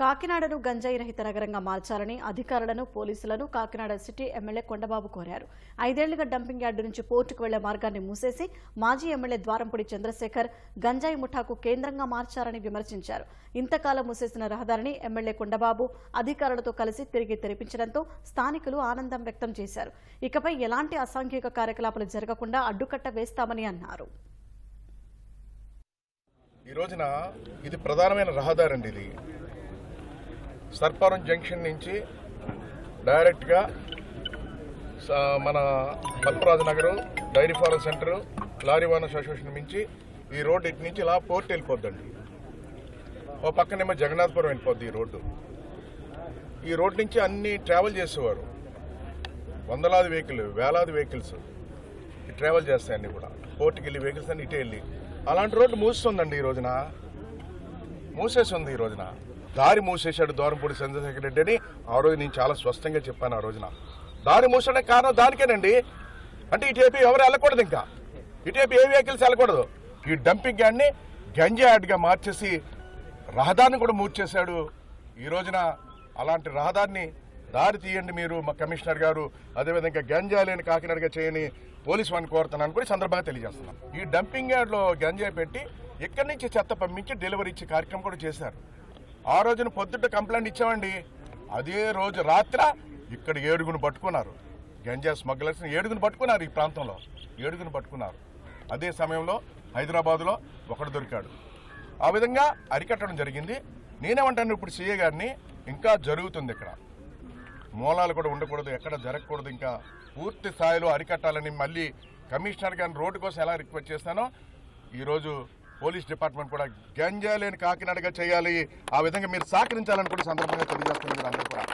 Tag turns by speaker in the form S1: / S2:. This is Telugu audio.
S1: కాకినాడను గంజాయి రహిత నగరంగా మార్చాలని అధికారులను పోలీసులను కాకినాడ సిటీ ఎమ్మెల్యే కొండబాబు కోరారు. ఐదేళ్ళుగా డంపింగ్ యార్డు నుంచి పోర్టుకు వెళ్ళే మార్గాన్ని మూసేసి మాజీ ఎమ్మెల్యే ద్వారంపూడి చంద్రశేఖర్ గంజాయి ముఠాకు కేంద్రంగా మార్చారని విమర్శించారు. ఇంతకాలం మూసేసిన రహదారిని ఎమ్మెల్యే కొండబాబు అధికారులతో కలిసి తిరిగి తెరిపించడంతో స్థానికులు ఆనందం వ్యక్తం చేశారు. ఇకపై ఎలాంటి అసాంఘిక కార్యకలాపాలు జరగకుండా అడ్డుకట్ట వేస్తామని అన్నారు.
S2: ఈ రోజున ఇది ప్రధానమైన రహదారి అండి ఇది. సర్పారం జంక్షన్ నుంచి డైరెక్ట్గా మన పల్పరాజు Nagar dairy farm center lorry owners association నుంచి ఈ రోడ్డు ఇటు నుంచి ఇలా పోర్ట్ వెళ్ళిపోద్దండి. ఓ పక్కనేమో జగన్నాథపురం వెళ్ళిపోద్ది ఈ రోడ్డు. ఈ రోడ్ నుంచి అన్ని ట్రావెల్ చేసేవారు. వందలాది వెహికల్ వేలాది వెహికల్స్ ట్రావెల్ చేస్తాయండి కూడా. పోర్టుకి వెళ్ళి వెహికల్స్ అన్ని ఇటే వెళ్ళి. అలాంటి రోడ్డు మూస్తుందండి ఈ రోజున. మూసేసి ఉంది ఈ రోజున. దారి మూసేశాడు దూరంపూడి చంద్రశేఖర్ రెడ్డి అని. ఆ రోజు నేను చాలా స్పష్టంగా చెప్పాను ఆ రోజున. దారి మూసడానికి కారణం దానికేనండి. అంటే ఇటువైపు ఎవరు వెళ్ళకూడదు ఇంకా. ఇటువైపు ఏ వెహికల్స్ వెళ్ళకూడదు. ఈ డంపింగ్ యార్డ్ని గంజా యార్డ్గా మార్చేసి రహదారిని కూడా మూర్చేశాడు. ఈ రోజున అలాంటి రహదారిని దారి తీయండి మీరు మా కమిషనర్ గారు. అదేవిధంగా గంజా లేని కాకినాడగా చేయని పోలీస్ వాడిని కోరుతున్నాను కూడా సందర్భంగా తెలియజేస్తున్నాను. ఈ డంపింగ్ యార్డ్లో గంజాయి పెట్టి ఇక్కడి నుంచి చెత్త పంపించి డెలివరీ ఇచ్చే కార్యక్రమం కూడా చేశారు. ఆ రోజున పొద్దుట కంప్లైంట్ ఇచ్చామండి. అదే రోజు రాత్ర ఇక్కడ ఏడుగును పట్టుకున్నారు. గంజా స్మగ్లర్స్ ఏడుగును పట్టుకున్నారు ఈ ప్రాంతంలో. ఏడుగును పట్టుకున్నారు. అదే సమయంలో హైదరాబాద్లో ఒకడు దొరికాడు. ఆ విధంగా అరికట్టడం జరిగింది. నేనేమంటాను ఇప్పుడు సీఏ గారిని ఇంకా జరుగుతుంది ఇక్కడ. మూలాలు కూడా ఉండకూడదు ఎక్కడ జరగకూడదు ఇంకా పూర్తి స్థాయిలో అరికట్టాలని మళ్ళీ కమిషనర్ గారిని రోడ్డు కోసం ఎలా రిక్వెస్ట్ చేస్తానో ఈరోజు పోలీస్ డిపార్ట్మెంట్ కూడా గంజా లేని కాకినాడగా చేయాలి. ఆ విధంగా మీరు సహకరించాలని కూడా సందర్భంగా తెలియజేస్తున్నారు అందరూ కూడా.